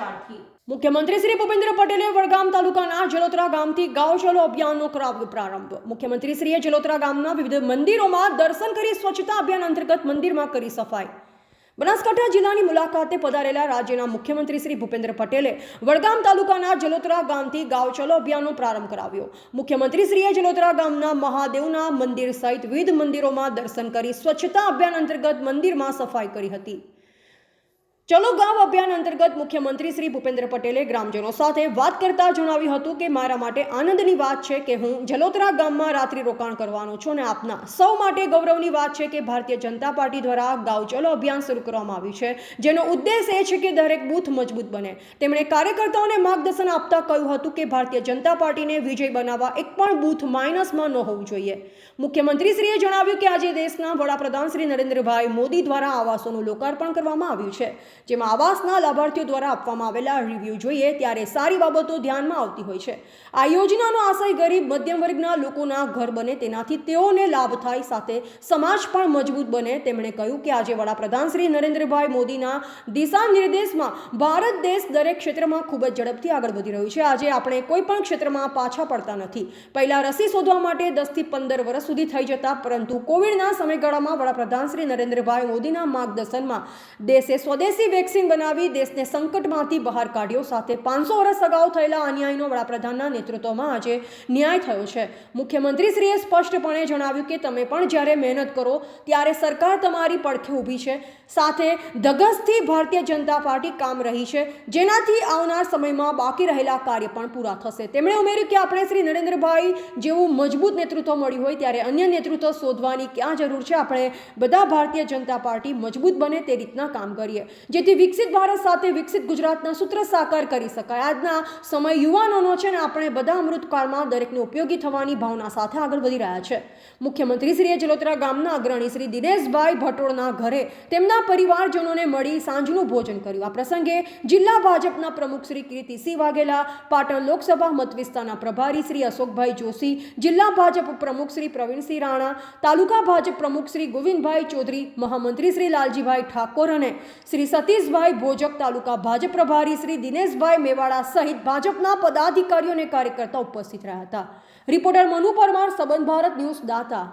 રાખી મુખ્યમંત્રી શ્રી ભૂપેન્દ્ર પટેલે વડગામ તાલુકાના જલોત્રા ગામથી ગાંવ ચલો અભિયાનનો કરાવ્યો પ્રારંભ. મુખ્યમંત્રી શ્રીએ જલોત્રા ગામના વિવિધ મંદિરોમાં દર્શન કરી સ્વચ્છતા અભિયાન અંતર્ગત મંદિરમાં કરી સફાઈ. બનાસકાંઠા જિલ્લાની મુલાકાતે પધારેલા રાજ્યના મુખ્યમંત્રી શ્રી ભૂપેન્દ્ર પટેલે વડગામ તાલુકાના જલોત્રા ગામથી ગાવ ચલો અભિયાનનો પ્રારંભ કરાવ્યો. મુખ્યમંત્રી શ્રીએ જલોત્રા ગામના મહાદેવના મંદિર સહિત વિવિધ મંદિરોમાં દર્શન કરી સ્વચ્છતા અભિયાન અંતર્ગત મંદિરમાં સફાઈ કરી હતી. ચલો ગામ અભિયાન અંતર્ગત મુખ્યમંત્રી શ્રી ભૂપેન્દ્ર પટેલે ગ્રામજનો સાથે વાત કરતા જણાવ્યું હતું કે મારા માટે આનંદની વાત છે કે હું જલોતરા ગામમાં રાત્રિ રોકાણ કરવાનો છું અને આપના સૌ માટે ગૌરવની વાત છે કે ભારતીય જનતા પાર્ટી દ્વારા ગાંવ ચલો અભિયાન શરૂ કરવામાં આવ્યું છે. જેનો ઉદ્દેશ એ છે કે દરેક બૂથ મજબૂત બને. તેમણે કાર્યકર્તાઓને માર્ગદર્શન આપતા કહ્યું હતું કે ભારતીય જનતા પાર્ટીને વિજય બનાવવા એક પણ બૂથ માઇનસમાં ન હોવું જોઈએ. મુખ્યમંત્રીશ્રીએ જણાવ્યું કે આજે દેશના વડાપ્રધાન શ્રી નરેન્દ્રભાઈ મોદી દ્વારા આવાસોનું લોકાર્પણ કરવામાં આવ્યું છે. જેમાં આવાસના લાભાર્થીઓ દ્વારા આપવામાં આવેલા રિવ્યૂ જોઈએ ત્યારે સારી બાબતો ધ્યાનમાં આવતી હોય છે. આ યોજનાનો આશય ગરીબ, મધ્યમ વર્ગના લોકોના ઘર બને તેનાથી તેઓને લાભ થાય સાથે સમાજ પણ મજબૂત બને. તેમણે કહ્યું કે આજે વડાપ્રધાન શ્રી નરેન્દ્રભાઈ મોદીના દિશા નિર્દેશમાં ભારત દેશ દરેક ક્ષેત્રમાં ખૂબ જ ઝડપથી આગળ વધી રહ્યું છે. આજે આપણે કોઈ પણ ક્ષેત્રમાં પાછા પડતા નથી. પહેલા રસી શોધવા માટે દસથી પંદર વર્ષ સુધી થઈ જતા, પરંતુ કોવિડના સમયગાળામાં વડાપ્રધાન શ્રી નરેન્દ્રભાઈ મોદીના માર્ગદર્શનમાં દેશે સ્વદેશી વેક્સિન બનાવી દેશને સંકટમાંથી બહાર કાઢ્યો. સાથે પાંચસો વર્ષ અગાઉ થયેલા અન્યાયનો વડાપ્રધાનના નેતૃત્વમાં આજે ન્યાય થયો છે. મુખ્યમંત્રીશ્રીએ સ્પષ્ટપણે જણાવ્યું કે તમે પણ જ્યારે મહેનત કરો, ત્યારે સરકાર તમારી પડખે ઊભી છે. સાથે ધગસથી ભારતીય જનતા પાર્ટી કામ રહી છે. જેનાથી આવનાર સમયમાં બાકી રહેલા કાર્ય પણ પૂરા થશે. તેમણે ઉમેર્યું કે આપણે શ્રી નરેન્દ્રભાઈ જેવું મજબૂત નેતૃત્વ મળ્યું હોય, ત્યારે અન્ય નેતૃત્વ શોધવાની ક્યાં જરૂર છે? આપણે બધા ભારતીય જનતા પાર્ટી મજબૂત બને તે રીતના કામ કરીએ. જેથી વિકસિત ભારત સાથે વિકસિત ગુજરાતના સૂત્ર સાકાર કરી શકાય. આજના સમય યુવાનોનો છે ને આપણે બધા અમૃતકાળમાં દરેકને ઉપયોગી થવાની ભાવના સાથે આગળ વધી રહ્યા છે. મુખ્યમંત્રી શ્રીએ જલોત્રા ગામના અગ્રણી શ્રી દિનેશભાઈ ભટોળના ઘરે તેમના પરિવારજનોને મળી સાંજનું ભોજન કર્યું. આ પ્રસંગે જિલ્લા ભાજપના પ્રમુખ શ્રી કીર્તિસિંહ વાઘેલા, પાટણ લોકસભા મતવિસ્તારના પ્રભારી શ્રી અશોકભાઈ જોશી, જિલ્લા ભાજપ પ્રમુખ શ્રી પ્રવીણસિંહ રાણા, તાલુકા ભાજપ પ્રમુખ શ્રી ગોવિંદભાઈ ચૌધરી, મહામંત્રી શ્રી લાલજીભાઈ ઠાકોર અને શ્રી સતીશભાઈ ભોજક તાલુકા ભાજપ પ્રભારી શ્રી દિનેશભાઈ મેવાડા સહિત ભાજપના પદાધિકારીઓ અને કાર્યકર્તા ઉપસ્થિત રહ્યા હતા. રિપોર્ટર મનુ પરમાર, સંબંધ ભારત ન્યૂઝ, દાતા.